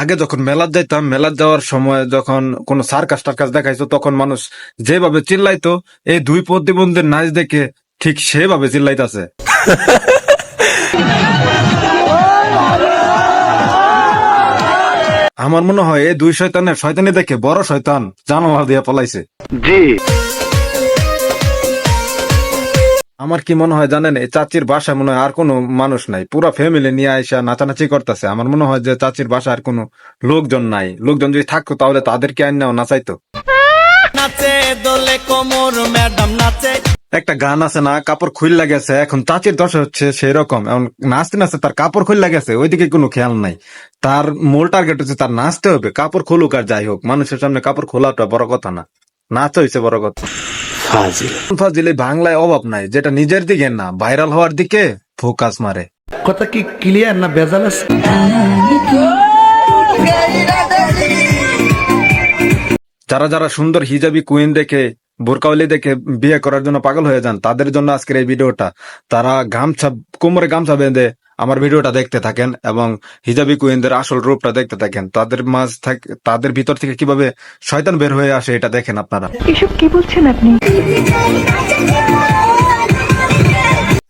আগে যখন মেলার যাইতাম মেলার যাওয়ার সময় যখন কোন সার্কাস টার্কাস দেখাইতো, তখন মানুষ যেভাবে চিল্লাইতো, এই দুই প্রতিবন্ধীর নাচ দেখে ঠিক সেভাবে চিল্লাইতাছে। আমার মনে হয় এই দুই শয়তানের শয়তানি দেখে বড় শয়তান জানোয়ার দিয়ে পলাইছে। আমার কি মনে হয় জানেন এই চাচির বাসায় মনে হয় আর কোনো মানুষ নাই। পুরা ফ্যামিলি নিয়ে আইসা নাচানাচি করতেছে। আমার মনে হয় যে চাচির বাসায় আর কোনো লোকজন নাই। লোকজন যদি থাকতো তাহলে তাদেরকে আইনাও নাচাইতো। নাচে দোলে কোমর ম্যাডাম নাচে। একটা গান আছে না কাপড় খুললা গেছে এখন চাচির দশা হচ্ছে সেই রকম এখন নাচতে নাচতে তার কাপড় খুললা গেছে ওইদিকে কোনো খেয়াল নাই। তার মূল টার্গেট হচ্ছে তার নাচতে হবে কাপড় খুলুক আর যাই হোক। মানুষের সামনে কাপড় খোলাটা বড় কথা না। নাচ হয়েছে বড় কথা। ফাজিল। এই বাংলায় অভাব নাই যেটা নিজের দিকে না ভাইরাল হওয়ার দিকে ফোকাস মারে। কথা কি ক্লিয়ার না আছে? যারা যারা সুন্দর হিজাবি কুইন দেখে বোরকাওয়ালি দেখে বিয়ে করার জন্য পাগল হয়ে যান তাদের জন্য আজকের এই ভিডিওটা। তারা গামছা কোমরে গামছা বেঁধে আমার ভিডিওটা দেখতে থাকেন এবং হিজাবি কুইনদের আসল রূপটা দেখতে থাকেন তাদের মাঝ তাদের ভিতর থেকে কীভাবে শয়তান বের হয়ে আসে এটা দেখেন আপনারা। এসব কি বলছেন আপনি?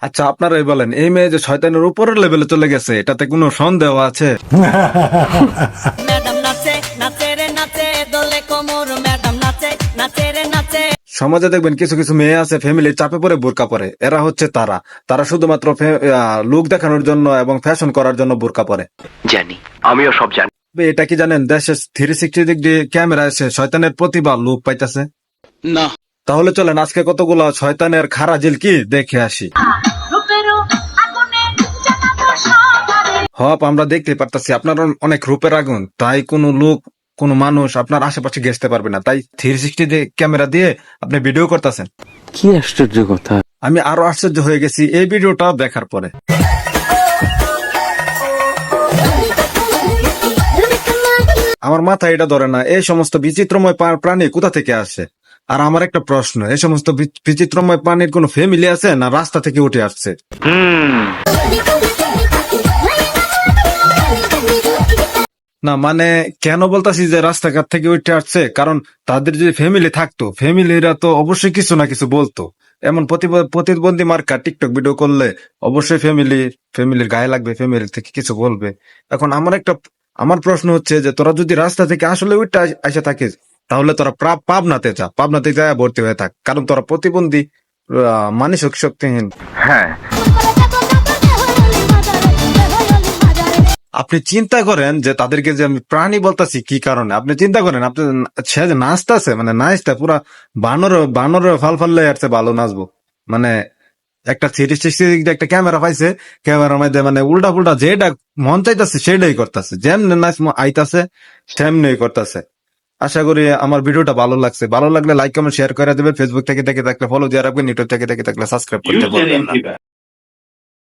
আচ্ছা আপনারাই বলেন এই মেয়ে যে শয়তানের উপরের লেভেলে চলে গেছে এটাতে কোনো সন্দেহ আছে? সমাজে দেখবেন কিছু কিছু মেয়ে আছে ফ্যামিলি চাপে পড়ে বোরকা পরে। এরা হচ্ছে তারা। তারা শুধুমাত্র লুক দেখানোর জন্য এবং ফ্যাশন করার জন্য বোরকা পরে। জানি। আমিও সব জানি। এটা কি জানেন দেশে থ্রি সিক্সটি ডিগ্রি ক্যামেরা এসে শয়তানের প্রতিভা লুক পাইতেছে? না। তাহলে চলেন আজকে কতগুলো শয়তানের খারা জিল কি দেখে আসি। হপ আমরা দেখতে পারতাছি আপনার অনেক রূপের আগুন তাই কোনো লোক কোনো মানুষ আপনার আশেপাশে ঘেসতে পারবে না। তাই থ্রি সিক্সটি ক্যামেরা দিয়ে আপনি ভিডিও করতেছেন। কি আশ্চর্য কথা। আমি আরও আশ্চর্য হয়ে গেছি এই ভিডিওটা দেখার পরে। আমার মাথায় এটা ধরে না এই সমস্ত বিচিত্রময় প্রাণী কোথা থেকে আসে? আর আমার একটা প্রশ্ন এই সমস্ত বিচিত্রময় প্রাণীর কোনো ফ্যামিলি আছে না রাস্তা থেকে উঠে আসছে? না মানে কেন বলতাছি যে রাস্তাঘাট থেকে উঠে আসছে? কারণ তাদের যদি ফ্যামিলি থাকতো ফ্যামিলিরা তো অবশ্যই কিছু না কিছু বলতো। এমন প্রতিব- প্রতিবন্ধী মার্কা টিকটক ভিডিও করলে অবশ্যই ফ্যামিলি ফ্যামিলির গায়ে লাগবে ফ্যামিলি থেকে কিছু বলবে। এখন আমার একটা, আমার প্রশ্ন হচ্ছে যে তোরা যদি রাস্তা থেকে আসলে উঠে আস- থাকিস, তাহলে তোরা পাবনাতে যা, পাবনাতে যায় ভর্তি হয়ে থাক। কারণ তোরা প্রতিবন্ধী মানসিক শক্তিহীন। হ্যাঁ। আপনি চিন্তা করেন যে তাদেরকে যে আমি প্রাণী বলতাছি কি কারণে? আপনি চিন্তা করেন, আপনি সে যে নাচতেছে মানে নাচতে পুরা বানর বানর ফাল ফাললে আসছে, ভালো নাচবো। মানে একটা থ্রি সিক্সটি একটা ক্যামেরা পাইছে, ক্যামেরার মধ্যে মানে উল্টা পুল্টা যেটা মন চাইতেছে সেটাই করতেছে। যেমনি নাচ আইতাছে সেমনি করতেছে। আশা করি আমার ভিডিওটা ভালো লাগছে। ভালো লাগলে লাইক কমেন্ট শেয়ার করে দেবেন ফেসবুক থেকে দেখে থাকলে ফলো দিয়ে রাখবেন ইউটিউব থেকে দেখে থাকলে সাবস্ক্রাইব করতে